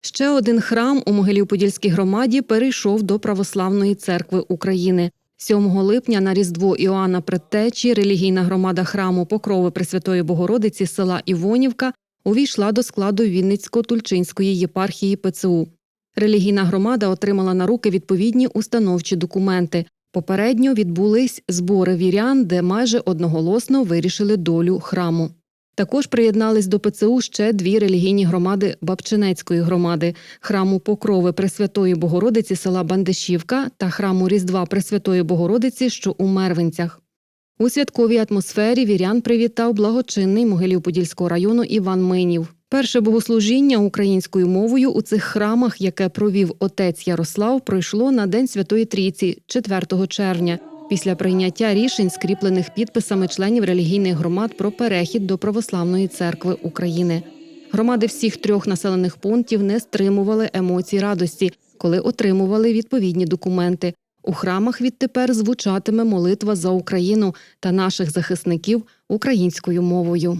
Ще один храм у Могилів-Подільській громаді перейшов до Православної церкви України. 7 липня на Різдво Іоанна Предтечі релігійна громада храму Покрови Пресвятої Богородиці села Івонівка увійшла до складу Вінницько-Тульчинської єпархії ПЦУ. Релігійна громада отримала на руки відповідні установчі документи. Попередньо відбулись збори вірян, де майже одноголосно вирішили долю храму. Також приєднались до ПЦУ ще дві релігійні громади Бабчинецької громади храму Покрови Пресвятої Богородиці села Бандишівка та храму Різдва Пресвятої Богородиці, що у Мервинцях. У святковій атмосфері вірян привітав благочинний Могилів-Подільського району Іван Минів. Перше богослужіння українською мовою у цих храмах, яке провів отець Ярослав, пройшло на День Святої Трійці, 4 червня, після прийняття рішень, скріплених підписами членів релігійних громад про перехід до Православної церкви України. Громади всіх трьох населених пунктів не стримували емоцій радості, коли отримували відповідні документи. У храмах відтепер звучатиме молитва за Україну та наших захисників українською мовою.